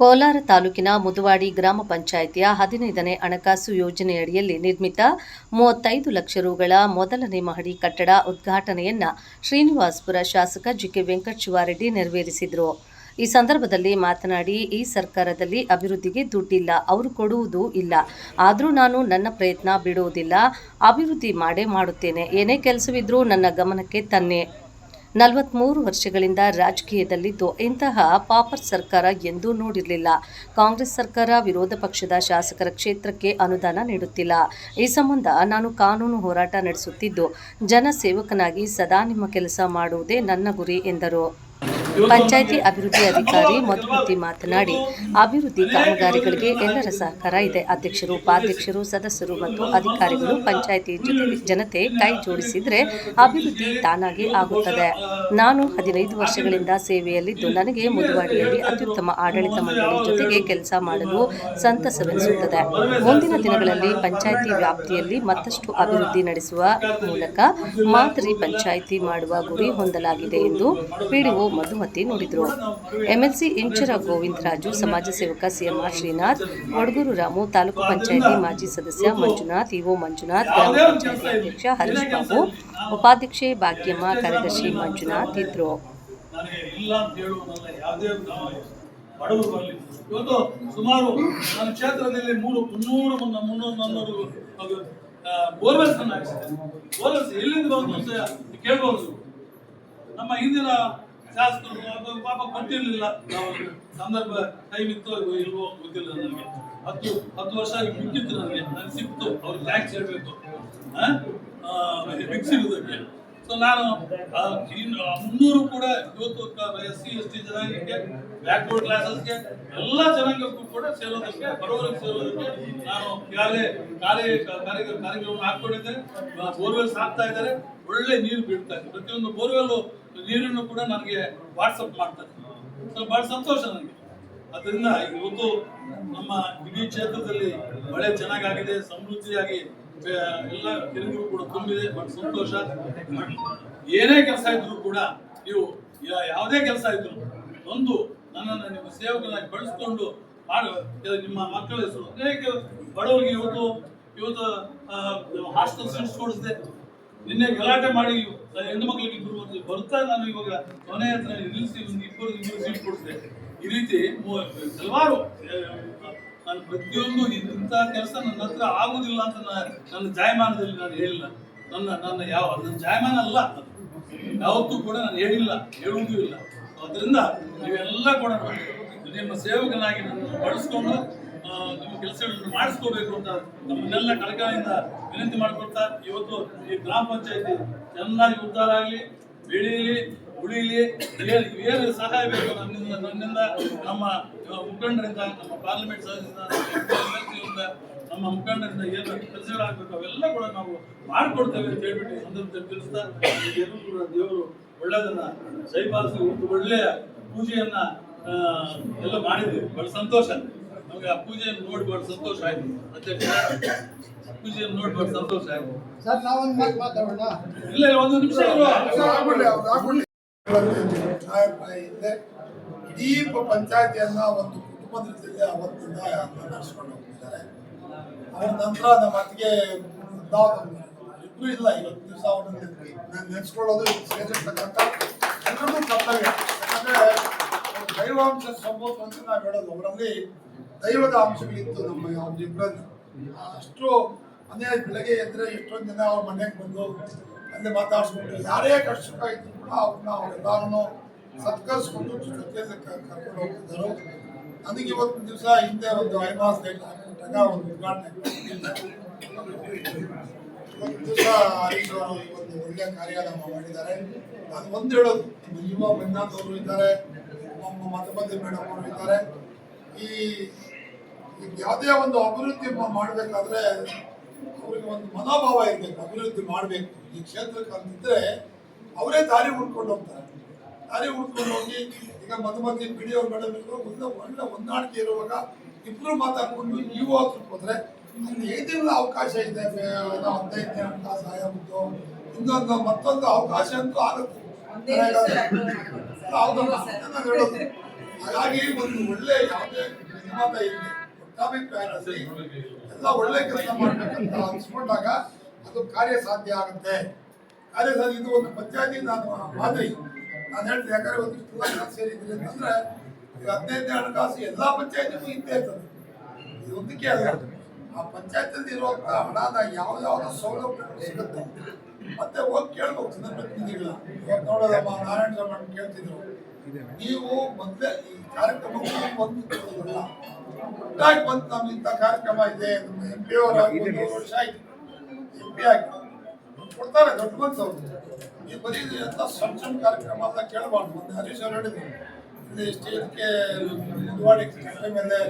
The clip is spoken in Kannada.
ಕೋಲಾರ ತಾಲೂಕಿನ ಮುದುವಾಡಿ ಗ್ರಾಮ ಪಂಚಾಯಿತಿಯ ಹದಿನೈದನೇ ಹಣಕಾಸು ಯೋಜನೆಯಡಿಯಲ್ಲಿ ನಿರ್ಮಿತ ಮೂವತ್ತೈದು ಲಕ್ಷ ರುಗಳ ಮೊದಲನೇ ಮಹಡಿ ಕಟ್ಟಡ ಉದ್ಘಾಟನೆಯನ್ನ ಶ್ರೀನಿವಾಸಪುರ ಶಾಸಕ ಜಿಕೆ ವೆಂಕಟಶಿವಾರೆಡ್ಡಿ ನೆರವೇರಿಸಿದರು. ಈ ಸಂದರ್ಭದಲ್ಲಿ ಮಾತನಾಡಿ, ಈ ಸರ್ಕಾರದಲ್ಲಿ ಅಭಿವೃದ್ಧಿಗೆ ದುಡ್ಡಿಲ್ಲ, ಅವರು ಕೊಡುವುದೂ ಇಲ್ಲ. ಆದರೂ ನಾನು ನನ್ನ ಪ್ರಯತ್ನ ಬಿಡುವುದಿಲ್ಲ, ಅಭಿವೃದ್ಧಿ ಮಾಡೇ ಮಾಡುತ್ತೇನೆ. ಏನೇ ಕೆಲಸವಿದ್ರೂ ನನ್ನ ಗಮನಕ್ಕೆ ತನ್ನೆ. ನಲವತ್ಮೂರು ವರ್ಷಗಳಿಂದ ರಾಜಕೀಯದಲ್ಲಿದ್ದು ಇಂತಹ ಪಾಪರ್ ಸರ್ಕಾರ ಎಂದೂ ನೋಡಿರಲಿಲ್ಲ. ಕಾಂಗ್ರೆಸ್ ಸರ್ಕಾರ ವಿರೋಧ ಪಕ್ಷದ ಶಾಸಕರ ಕ್ಷೇತ್ರಕ್ಕೆ ಅನುದಾನ ನೀಡುತ್ತಿಲ್ಲ. ಈ ಸಂಬಂಧ ನಾನು ಕಾನೂನು ಹೋರಾಟ ನಡೆಸುತ್ತಿದ್ದು ಜನಸೇವಕನಾಗಿ ಸದಾ ನಿಮ್ಮ ಕೆಲಸ ಮಾಡುವುದೇ ನನ್ನ ಗುರಿ, ಎಂದರು. ಪಂಚಾಯಿತಿ ಅಭಿವೃದ್ಧಿ ಅಧಿಕಾರಿ ಮಧುಮೂರ್ತಿ ಮಾತನಾಡಿ, ಅಭಿವೃದ್ಧಿ ಕಾಮಗಾರಿಗಳಿಗೆ ಎಲ್ಲರ ಸಹಕಾರ ಇದೆ. ಅಧ್ಯಕ್ಷರು, ಉಪಾಧ್ಯಕ್ಷರು, ಸದಸ್ಯರು ಮತ್ತು ಅಧಿಕಾರಿಗಳು ಪಂಚಾಯಿತಿ ಜೊತೆ ಜನತೆ ಕೈ ಜೋಡಿಸಿದರೆ ಅಭಿವೃದ್ಧಿ ತಾನಾಗಿ ಆಗುತ್ತದೆ. ನಾನು ಹದಿನೈದು ವರ್ಷಗಳಿಂದ ಸೇವೆಯಲ್ಲಿದ್ದು, ನನಗೆ ಮುದುವಾಡಿಯಲ್ಲಿ ಅತ್ಯುತ್ತಮ ಆಡಳಿತ ಮಂಡಳಿ ಜೊತೆಗೆ ಕೆಲಸ ಮಾಡಲು ಸಂತಸವೆನಿಸುತ್ತದೆ. ಮುಂದಿನ ದಿನಗಳಲ್ಲಿ ಪಂಚಾಯಿತಿ ವ್ಯಾಪ್ತಿಯಲ್ಲಿ ಮತ್ತಷ್ಟು ಅಭಿವೃದ್ಧಿ ನಡೆಸುವ ಮೂಲಕ ಮಾದರಿ ಪಂಚಾಯಿತಿ ಮಾಡುವ ಗುರಿ ಹೊಂದಲಾಗಿದೆ ಎಂದು ಪಿಡಿಒ ಮಧುಮತಿ ನುಡಿದರು. ಎಂಎಲ್ಸಿ ಇಂಚರ ಗೋವಿಂದರಾಜು, ಸಮಾಜ ಸೇವಕ ಸಿಎಂಆರ್ ಶ್ರೀನಾಥ್ ಒಡಗೂರು ರಾಮು, ತಾಲೂಕು ಪಂಚಾಯಿತಿ ಮಾಜಿ ಸದಸ್ಯ ಮಂಜುನಾಥ್, ಇಒ ಮಂಜುನಾಥ್, ಗ್ರಾಮ ಪಂಚಾಯಿತಿ ಅಧ್ಯಕ್ಷ ಹರೀಶ್ ಬಾಬು, ಉಪಾಧ್ಯಕ್ಷೆ ಭಾಗ್ಯಮ್ಮ, ಕಾರ್ಯದರ್ಶಿ ಮಂಜುನಾಥ್ ಇದ್ರು. ಇವತ್ತು ಸುಮಾರು ನನ್ನ ಕ್ಷೇತ್ರದಲ್ಲಿ ಮೂರು ಮುನ್ನೂರು ಮುನ್ನ ಮುನ್ನೂರು ನಾನ್ನೂರು ಬೋರ್ವೆಲ್ಸ್ ಅನ್ನು ಹಾಕಿಸಿದೆ ಬೋರ್ವೆಲ್ಸ್ ಎಲ್ಲಿಂದ ಅಂತ ಕೇಳ್ಬೋದು. ನಮ್ಮ ಹಿಂದಿನ ಶಾಸಕರು ಪಾಪ ಗೊತ್ತಿರಲಿಲ್ಲ. ನಾವು ಸಂದರ್ಭ ಟೈಮ್ ಇತ್ತು ಇಲ್ವೋ ಗೊತ್ತಿಲ್ಲ ನನಗೆ ಹತ್ತು ಹತ್ತು ವರ್ಷ ಮುಗಿತ್ತು ನನಗೆ ನನಗೆ ಸಿಕ್ತು. ಅವ್ರು ಟ್ಯಾಕ್ಸ್ ಹೇಳಬೇಕು. ಬಿಗ್ ಸಿಗುವುದಕ್ಕೆ ಸೊ ನಾನು ಆ, ಇನ್ನು ನಾನು ಮುನ್ನೂರು ಕೂಡ ಇವತ್ತು ಎಸ್ ಸಿ ಎಸ್ ಟಿ ಜನಾಂಗಕ್ಕೆ ಬ್ಯಾಕ್ವರ್ಡ್ ಕ್ಲಾಸಸ್ಗೆ ಎಲ್ಲ ಜನಾಂಗಕ್ಕೂ ಕೂಡ ಸೇರೋದಕ್ಕೆ ಬರೋವರೆಗೆ ಸೇರೋದಕ್ಕೆ ನಾನು ಈಗಾಗಲೇ ಕಾರ್ಯ ಕಾರ್ಯ ಕಾರ್ಯಕ್ರಮ ಹಾಕೊಂಡಿದ್ದೆ ಬೋರ್ವೆಲ್ಸ್ ಹಾಕ್ತಾ ಇದ್ದಾರೆ. ಒಳ್ಳೆ ನೀರು ಬೀಳ್ತಾ ಇದೆ. ಪ್ರತಿಯೊಂದು ಬೋರ್ವೆಲ್ ನೀರನ್ನು ಕೂಡ ನನಗೆ ವಾಟ್ಸಪ್ ಮಾಡ್ತಾರೆ. ಸೊ ಬಹಳ ಸಂತೋಷ ನನಗೆ. ಅದರಿಂದ ಇವತ್ತು ನಮ್ಮ ಇಡೀ ಕ್ಷೇತ್ರದಲ್ಲಿ ಮಳೆ ಚೆನ್ನಾಗಾಗಿದೆ, ಸಮೃದ್ಧಿಯಾಗಿ ಎಲ್ಲ ಕೆರೆಗಳು ಕೂಡ ತುಂಬಿದೆ. ಬಹಳ ಸಂತೋಷ ಏನೇ ಕೆಲಸ ಇದ್ರು ಕೂಡ ನೀವು ಯಾವುದೇ ಕೆಲಸ ಇದ್ರು ಒಂದು ನನ್ನನ್ನು ನಿಮ್ಮ ಸೇವಕನಾಗಿ ಬಳಸ್ಕೊಂಡು ಮಾಡು. ನಿಮ್ಮ ಮಕ್ಕಳ ಹೆಸರು. ಅನೇಕ ಬಡವರಿಗೆ ಇವತ್ತು ಇವತ್ತು ಹಾಸ್ಟೆಲ್ ಸೀಟ್ಸ್ ಕೊಡಿಸಿದೆ. ನಿನ್ನೆ ಗಲಾಟೆ ಮಾಡಿ ಹೆಣ್ಣು ಮಕ್ಕಳಿಗೆ ಇಬ್ಬರು ಬರ್ತಾರೆ. ಬರ್ತಾ ನಾನು ಇವಾಗ ಮನೆ ಹತ್ರ ನಿಲ್ಲಿಸಿ ಒಂದು ಇಬ್ಬರು ಇಬ್ಬರು ಸೀಟ್ ಕೊಡಿಸಿದೆ ಈ ರೀತಿ ಹಲವಾರು ನಾನು ಪ್ರತಿಯೊಂದು ಇಂಥ ಕೆಲಸ ನನ್ನ ಹತ್ರ ಆಗುದಿಲ್ಲ ಅಂತ ನನ್ನ ಜಾಯಮಾನದಲ್ಲಿ ನಾನು ಹೇಳಿಲ್ಲ ನನ್ನ ನನ್ನ ಯಾವ ನನ್ನ ಜಾಯಮಾನ ಅಲ್ಲ. ಯಾವತ್ತೂ ಕೂಡ ನಾನು ಹೇಳಿಲ್ಲ, ಹೇಳುವುದೂ ಇಲ್ಲ ಅದರಿಂದ ನೀವೆಲ್ಲ ಕೂಡ ನಿಮ್ಮ ಸೇವಕನಾಗಿ ನನ್ನ ಬಳಸ್ಕೊಂಡು ನಿಮ್ಮ ಕೆಲಸಗಳನ್ನು ಮಾಡಿಸ್ಕೋಬೇಕು ಅಂತ ನಮ್ಮನ್ನೆಲ್ಲ ಕಳಕಳಿಯಿಂದ ವಿನಂತಿ ಮಾಡಿಕೊಡ್ತಾ ಇವತ್ತು ಈ ಗ್ರಾಮ ಪಂಚಾಯತಿ ಚೆನ್ನಾಗಿ ಉದ್ಧಾರ ಆಗಲಿ ಬೆಳೀಲಿ ಉಳಿಲಿ ಏನು ಏನು ಸಹಾಯ ಬೇಕು ನನ್ನಿಂದ ನನ್ನಿಂದ ನಮ್ಮ ಮುಖಂಡರಿಂದ, ನಮ್ಮ ಪಾರ್ಲಿಮೆಂಟ್ ಸದಸ್ಯರಿಂದ, ನಮ್ಮ ಮುಖಂಡರಿಂದ ಏನು ಕೆಲಸಗಳಾಗಬೇಕು ಅವೆಲ್ಲ ಕೂಡ ನಾವು ಮಾಡಿಕೊಡ್ತೇವೆ ಅಂತ ಹೇಳ್ಬಿಟ್ಟು ಸಂದರ್ಭದಲ್ಲಿ ತಿಳಿಸ್ತಾ ಎಲ್ಲರೂ ಕೂಡ ದೇವರು ಒಳ್ಳೆಯದನ್ನ ಜೈಪಾಲಿಸಿ ಒಂದು ಒಳ್ಳೆಯ ಪೂಜೆಯನ್ನ ಎಲ್ಲ ಮಾಡಿದ್ದೀವಿ. ಬಹಳ ಸಂತೋಷ. ನಮಗೆ ಆ ಪೂಜೆಯನ್ನು ನೋಡಿ ಬಹಳ ಸಂತೋಷ ಆಯ್ತು. ಅಧ್ಯಕ್ಷ ಪೂಜೆಯನ್ನು ನೋಡಿ ಬಹಳ ಸಂತೋಷ ಆಯ್ತು. ಸರ್ ನಾವೊಂದು ಮಾತು ಮಾತಾಡೋಣ? ಇಲ್ಲ ಇಲ್ಲ, ಒಂದು ನಿಮಿಷ ಆಗ್ಬಿಡ್ಲಿ ಇಡೀ ಪ- ಪಂಚಾಯತಿಯನ್ನ ಒಂದು ಕುಟುಂಬದ ರೀತಿಯಲ್ಲಿ ಅವತ್ತಿಂದ ನಡೆಸ್ಕೊಂಡು ಹೋಗ್ತಿದ್ದಾರೆ. ಅವರ ನಂತರ ನಮ್ಮ ಅತ್ತಿಗೆ ಇಬ್ರು ಇಲ್ಲ. ಇವತ್ತು ದಿವಸ ಅವ್ರನ್ನ ನೆನೆಸ್ಕೊಳ್ಳೋದು ಸೇರಿರ್ತಕ್ಕಂಥ ಎಲ್ಲರಿಗೂ ಕರ್ತವ್ಯ. ಯಾಕಂದ್ರೆ ದೈವಾಂಶ ಸಂಭೂತ ಅಂತ ನಾವು ಹೇಳೋದು. ಅವರಲ್ಲಿ ದೈವದ ಅಂಶಗಳಿತ್ತು ನಮ್ಮ ಅವ್ರಿಬ್ಬರಲ್ಲಿ ಅಷ್ಟು ಮನೆ ಬೆಳಗ್ಗೆ ಎದ್ರೆ ಎಷ್ಟೊಂದು ಜನ ಅವ್ರ ಮನೆಗೆ ಬಂದು ಅಲ್ಲಿ ಮಾತಾಡಿಸ್ಕೊಂಡು ಯಾರೇ ಕಷ್ಟ ಇದ್ರು ಕೂಡ ಅವ್ರನ್ನ ಅವರೆಲ್ಲರೂ ಸತ್ಕರಿಸ್ಕೊಂಡು ಜೊತೆ ಕರ್ಕೊಂಡು ಹೋಗ್ತಿದ್ದರು. ನನಗೆ ಇವತ್ತು ದಿವಸ ಹಿಂದೆ ಒಂದು ಐಮಾಸ್ ಡೇಟ್ ಹಾಕೊಂಡಾಗ ಒಂದು ಉದ್ಘಾಟನೆ ಒಂದು ದಿವಸ ಅವರು ಒಂದು ಒಳ್ಳೆಯ ಕಾರ್ಯಕ್ರಮ ಮಾಡಿದ್ದಾರೆ. ನಾನು ಒಂದು ಹೇಳೋದು, ನಮ್ಮ ಯುವ ಮಂಜುನಾಥ್ ಅವರು ಇದ್ದಾರೆ, ನಮ್ಮ ಮಧುಮತಿ ಮೇಡಮ್ ಅವರು ಇದ್ದಾರೆ. ಈ ಯಾವುದೇ ಒಂದು ಅಭಿವೃದ್ಧಿ ಮಾಡಬೇಕಾದ್ರೆ ಅವ್ರಿಗೆ ಒಂದು ಮನೋಭಾವ ಇರಬೇಕು ಅಭಿವೃದ್ಧಿ ಮಾಡಬೇಕು. ಈ ಕ್ಷೇತ್ರಕ್ಕೆ ಅಂತಿದ್ರೆ ಅವರೇ ದಾರಿ ಹುಡ್ಕೊಂಡು ಹೋಗ್ತಾರೆ. ದಾರಿ ಹುಡ್ಕೊಂಡು ಹೋಗಿ ಈಗ ಮಧುಮತಿ ಪಿ ಡಿ ಅವ್ರ ಮೇಡಮ್ ಇದ್ರು ಒಂದು ಒಳ್ಳೆ ಹೊಂದಾಣಿಕೆ ಇರುವಾಗ ಇಬ್ಬರು ಮಾತಾಡ್ಕೊಂಡು ನೀವು ಹತ್ರಕ್ಕೆ ಹೋದ್ರೆ ಅಲ್ಲಿ ಏನಿಲ್ಲ ಅವಕಾಶ ಇದೆ? ಅಂತ ಹದಿನೈದನೇ ಹಂತ ಸಹಾಯ ಮುದ್ದು ಇನ್ನೊಂದು ಮತ್ತೊಂದು ಅವಕಾಶ ಅಂತೂ ಆಗುತ್ತೆ. ಹಾಗಾಗಿ ಒಂದು ಒಳ್ಳೆ ಯಾವುದೇ ಮತ ಇರಲಿ ಒಟ್ಟಾಭಿಪ್ರಾಯದಲ್ಲಿ ಎಲ್ಲ ಒಳ್ಳೆ ಕೆಲಸ ಮಾಡಬೇಕಂತ ಅನ್ಸ್ಕೊಂಡಾಗ ಅದು ಕಾರ್ಯ ಸಾಧ್ಯ ಆಗುತ್ತೆ. ಕಾರ್ಯ ಸಾಧ್ಯ ಇದು ಒಂದು ಪಂಚಾಯತಿ ನಾನು ಮಾದರಿ. ನಾನು ಹೇಳ್ತೀನಿ ಯಾಕಂದ್ರೆ ಒಂದಿಷ್ಟು ಜನ ಸೇರಿದ್ದೀನಿ ಅಂತಂದ್ರೆ ಹದಿನೈದನೇ ಹಣಕಾಸು ಎಲ್ಲಾ ಪಂಚಾಯತಿಗೂ ಇದ್ದೇ ಇರ್ತದೆ. ಇದು ಒಂದಕ್ಕೆ ಅಲ್ಲ. ಆ ಪಂಚಾಯತಲ್ಲಿ ಇರುವಂತ ಹಣದ ಯಾವ ಯಾವ ಸೌಲಭ್ಯಗಳು ಸಿಗುತ್ತೆ ಮತ್ತೆ ಹೋಗಿ ಕೇಳ್ಬೇಕು ಜನಪ್ರತಿನಿಧಿಗಳ. ನೋಡೋದಮ್ಮ ನಾರಾಯಣ ಸ್ವಾಮಿ ಕೇಳ್ತಿದ್ರು. ನೀವು ಮೊದಲೇ ಈ ಕಾರ್ಯಕ್ರಮಕ್ಕೆ ಬಂದು ಕೊಡೋದಲ್ಲ ಒಟ್ಟಾಗಿ ಬಂದು ನಮ್ಗೆ ಇಂಥ ಕಾರ್ಯಕ್ರಮ ಇದೆ ಎಂ ಪಿ ಅವರ ವರ್ಷ ಆಯ್ತು ಎಂ ಪಿ ಆಗಿ ಕೊಡ್ತಾರೆ ದೊಡ್ಡ ಮನ್ಸವ್ರು ನೀವು ಬರೀ ಎಂತ ಎಲ್ಲ ಸಣ್ಣ ಸಣ್ಣ ಕಾರ್ಯಕ್ರಮ ಅಂತ ಕೇಳಬಾರ್ದು ಮೊನ್ನೆ ಹರೀಶ್ ಅವ್ರು ಹೇಳಿದ್ರು ಇಲ್ಲಿ ಸ್ಟೇಟ್ಗೆ ಮೇಲೆ